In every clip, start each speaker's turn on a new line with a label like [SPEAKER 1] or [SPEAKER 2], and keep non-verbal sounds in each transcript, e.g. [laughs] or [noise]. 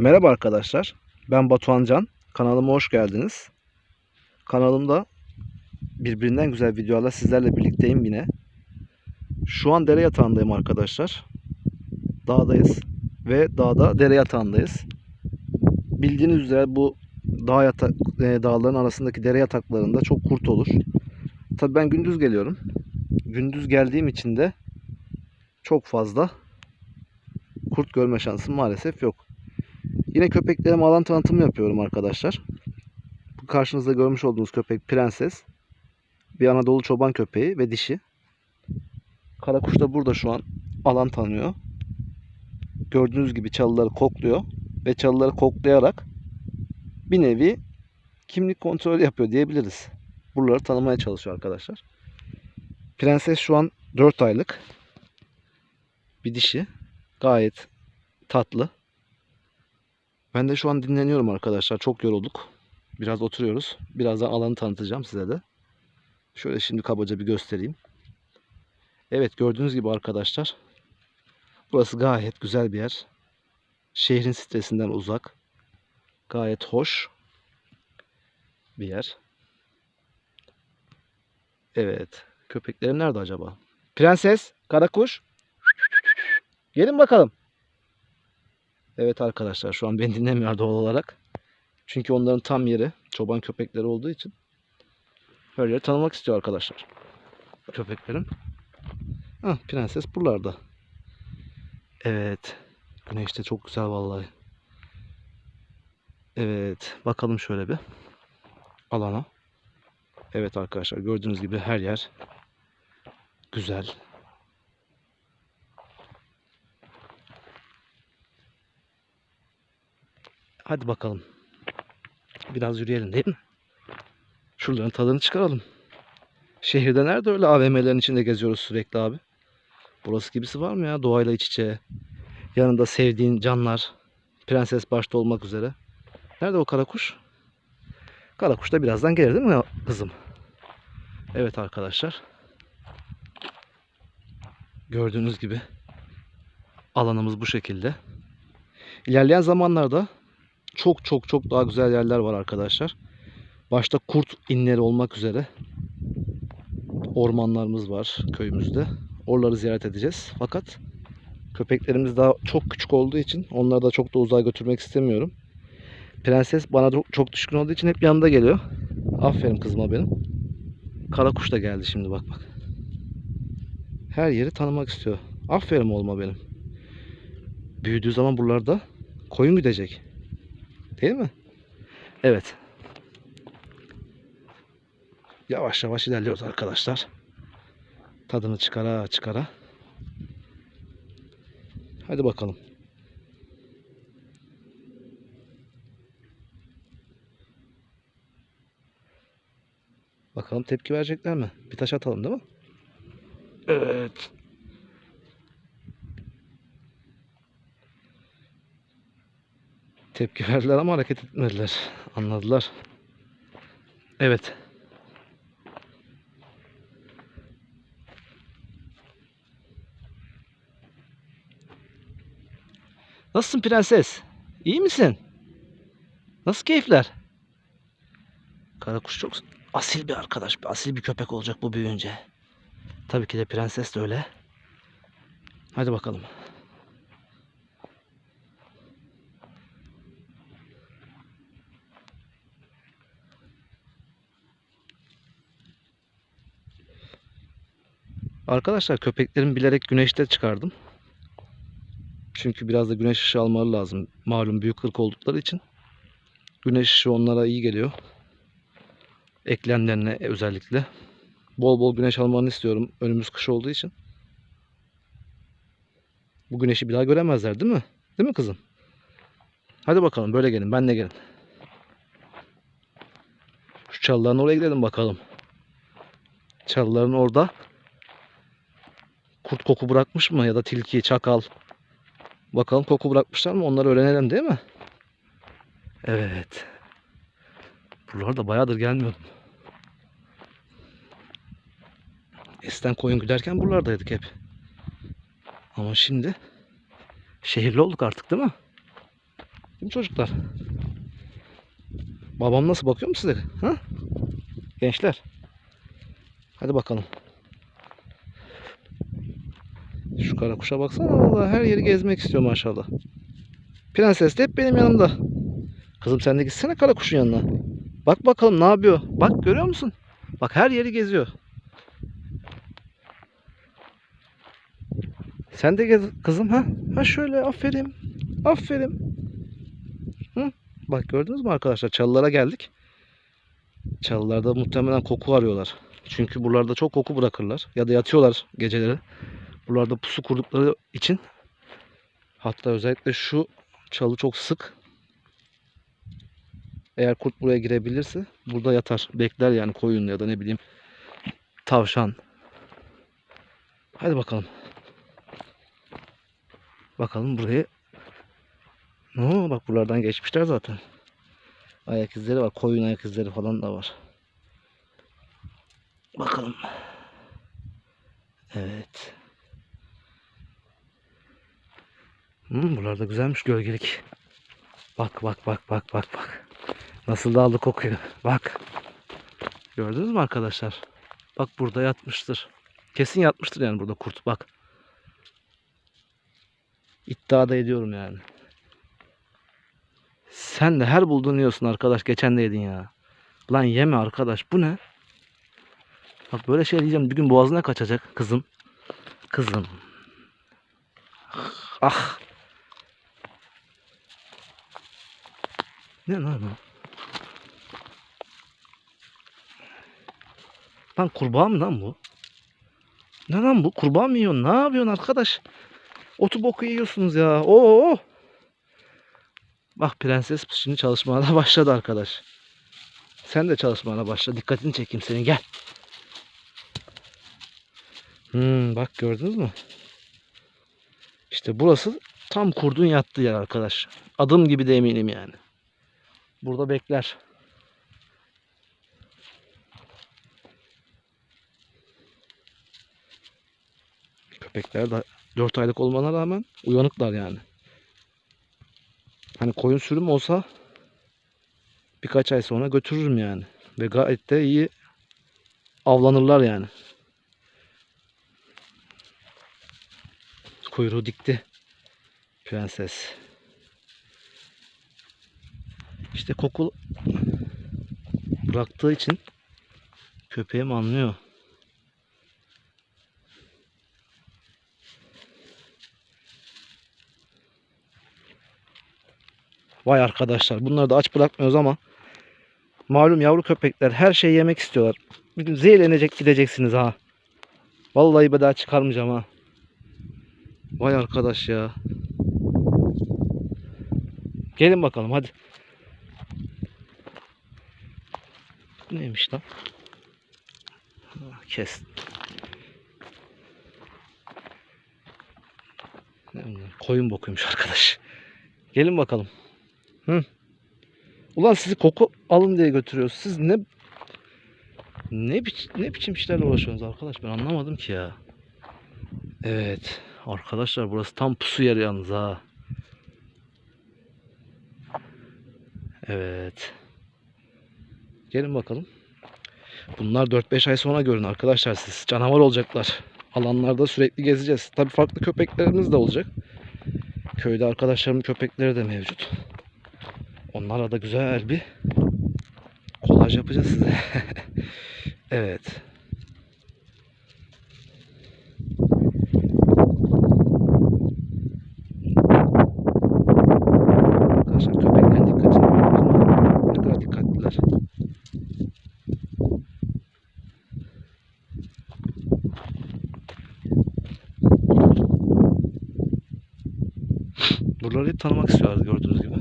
[SPEAKER 1] Merhaba arkadaşlar. Ben Batuhan Can. Kanalıma hoş geldiniz. Kanalımda birbirinden güzel videolarla sizlerle birlikteyim yine. Şu an dere yatağındayım arkadaşlar. Dağdayız ve dağda dere yatağındayız. Bildiğiniz üzere bu dağ yata- e, dağların arasındaki dere yataklarında çok kurt olur. Tabii ben gündüz geliyorum. Gündüz geldiğim için de çok fazla kurt görme şansım maalesef yok. Yine köpeklerime alan tanıtımı yapıyorum arkadaşlar. Bu karşınızda görmüş olduğunuz köpek Prenses. Bir Anadolu çoban köpeği ve dişi. Karakuş da burada şu an alan tanıyor. Gördüğünüz gibi çalıları kokluyor. Ve çalıları koklayarak bir nevi kimlik kontrolü yapıyor diyebiliriz. Buraları tanımaya çalışıyor arkadaşlar. Prenses şu an 4 aylık. Bir dişi. Gayet tatlı. Ben de şu an dinleniyorum arkadaşlar. Çok yorulduk. Biraz oturuyoruz. Birazdan alanı tanıtacağım size de. Şöyle şimdi kabaca bir göstereyim. Evet gördüğünüz gibi arkadaşlar. Burası gayet güzel bir yer. Şehrin stresinden uzak. Gayet hoş bir yer. Evet. Köpeklerim nerede acaba? Prenses, karakuş. Gelin bakalım. Evet arkadaşlar şu an beni dinlemiyor doğal olarak. Çünkü onların tam yeri çoban köpekleri olduğu için her yeri tanımak istiyor arkadaşlar. Köpeklerim. Hah, prenses buralarda. Evet. Güneş de çok güzel vallahi. Evet. Bakalım şöyle bir alana. Evet arkadaşlar gördüğünüz gibi her yer güzel. Hadi bakalım. Biraz yürüyelim değil mi? Şuraların tadını çıkaralım. Şehirde nerede öyle AVM'lerin içinde geziyoruz sürekli abi? Burası gibisi var mı ya doğayla iç içe? Yanında sevdiğin canlar. Prenses başta olmak üzere. Nerede o karakuş? Karakuş da birazdan gelir değil mi kızım? Evet arkadaşlar. Gördüğünüz gibi alanımız bu şekilde. İlerleyen zamanlarda çok çok çok daha güzel yerler var arkadaşlar. Başta kurt inleri olmak üzere ormanlarımız var köyümüzde. Oraları ziyaret edeceğiz. Fakat köpeklerimiz daha çok küçük olduğu için onları da çok da uzağa götürmek istemiyorum. Prenses bana çok- düşkün olduğu için hep yanında geliyor. Aferin kızıma benim. Karakuş da geldi şimdi bak bak. Her yeri tanımak istiyor. Aferin oğluma benim. Büyüdüğü zaman buralarda koyun gidecek. Değil mi? Evet. Yavaş yavaş ilerliyoruz arkadaşlar. Tadını çıkara çıkara. Hadi bakalım. Bakalım tepki verecekler mi? Bir taş atalım değil mi? Evet. Tepki verdiler ama hareket etmediler. Anladılar. Evet. Nasılsın prenses? İyi misin? Nasıl keyifler? Karakuş çok asil bir arkadaş. Asil bir köpek olacak bu büyüyünce. Tabii ki de prenses de öyle. Hadi bakalım. Arkadaşlar köpeklerimi bilerek güneşte çıkardım. Çünkü biraz da güneş ışığı almaları lazım. Malum büyük ırk oldukları için. Güneş ışığı onlara iyi geliyor. Eklemlerine özellikle. Bol bol güneş almalarını istiyorum. Önümüz kış olduğu için. Bu güneşi bir daha göremezler değil mi? Değil mi kızım? Hadi bakalım böyle gelin. Benle gelin. Şu çalıların oraya gidelim bakalım. Çalıların orada kurt koku bırakmış mı ya da tilki, çakal. Bakalım koku bırakmışlar mı? Onları öğrenelim değil mi? Evet. Buralarda bayağıdır gelmiyordum. Eskiden koyun güderken buralardaydık hep. Ama şimdi şehirli olduk artık değil mi? Değil mi çocuklar? Babam nasıl bakıyor mu size? Ha? Gençler. Hadi bakalım. Şu kara kuşa baksana vallahi her yeri gezmek istiyor maşallah. Prenses de hep benim yanımda. Kızım sen de gitsene kara kuşun yanına. Bak bakalım ne yapıyor. Bak görüyor musun? Bak her yeri geziyor. Sen de gez kızım ha. Ha şöyle aferin. Aferin. Hı? Bak gördünüz mü arkadaşlar çalılara geldik. Çalılarda muhtemelen koku arıyorlar. Çünkü buralarda çok koku bırakırlar. Ya da yatıyorlar geceleri. Buralarda pusu kurdukları için. Hatta özellikle şu çalı çok sık. Eğer kurt buraya girebilirse burada yatar. Bekler yani koyun ya da ne bileyim tavşan. Hadi bakalım. Bakalım burayı. Oo, bak buralardan geçmişler zaten. Ayak izleri var. Koyun ayak izleri falan da var. Bakalım. Evet. Hmm, buralarda güzelmiş gölgelik. Bak bak bak bak bak bak. Nasıl da kokuyor. Bak. Gördünüz mü arkadaşlar? Bak burada yatmıştır. Kesin yatmıştır yani burada kurt. Bak. İddia da ediyorum yani. Sen de her bulduğunu yiyorsun arkadaş. Geçen de yedin ya. Lan yeme arkadaş. Bu ne? Bak böyle şey diyeceğim. Bir gün boğazına kaçacak kızım. Kızım. Ah. Ne lan o? Lan kurbağa mı lan bu? Ne lan bu? Kurbağa mı yiyorsun? Ne yapıyorsun arkadaş? Otu boku yiyorsunuz ya. Oo. Bak prenses şimdi çalışmaya [laughs] başladı arkadaş. Sen de çalışmaya başla. Dikkatini çekeyim senin. Gel. Hmm, bak gördünüz mü? İşte burası tam kurdun yattığı yer arkadaş. Adım gibi de eminim yani. Burada bekler. Köpekler de 4 aylık olmana rağmen uyanıklar yani. Hani koyun sürüm olsa birkaç ay sonra götürürüm yani. Ve gayet de iyi avlanırlar yani. Kuyruğu dikti. Prenses. İşte koku bıraktığı için köpeğim anlıyor. Vay arkadaşlar bunları da aç bırakmıyoruz ama malum yavru köpekler her şeyi yemek istiyorlar. Bir gün zehirlenecek gideceksiniz ha. Vallahi bir daha çıkarmayacağım ha. Vay arkadaş ya. Gelin bakalım hadi. Bu Neymiş lan? Ha, Kes. Koyun bokuymuş arkadaş. Gelin bakalım. Hı. Ulan sizi koku alın diye götürüyoruz. Siz ne ne biç, ne biçim işlerle uğraşıyorsunuz arkadaş ben anlamadım ki ya. Evet arkadaşlar burası tam pusu yeri yalnız ha. Evet. Gelin bakalım. Bunlar 4-5 ay sonra görün arkadaşlar siz. Canavar olacaklar. Alanlarda sürekli gezeceğiz. Tabii farklı köpeklerimiz de olacak. Köyde arkadaşlarımın köpekleri de mevcut. Onlarla da güzel bir kolaj yapacağız size. [laughs] evet. Arkadaşlar köpeklerin dikkatini alıyoruz. Ne kadar dikkatliler. Buraları tanımak istiyorlar gördüğünüz gibi.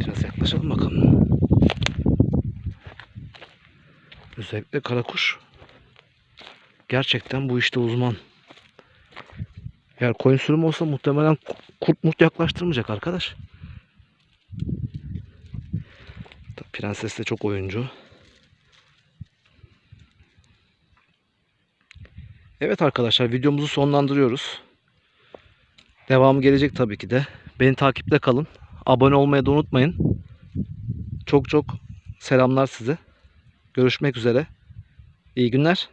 [SPEAKER 1] Biraz yaklaşalım bakalım. Özellikle karakuş gerçekten bu işte uzman. Eğer koyun sürüm olsa muhtemelen ku- kurt murt yaklaştırmayacak arkadaş. Prenses de çok oyuncu. Evet arkadaşlar videomuzu sonlandırıyoruz. Devamı gelecek tabii ki de. Beni takipte kalın. Abone olmayı da unutmayın. Çok çok selamlar size. Görüşmek üzere. İyi günler.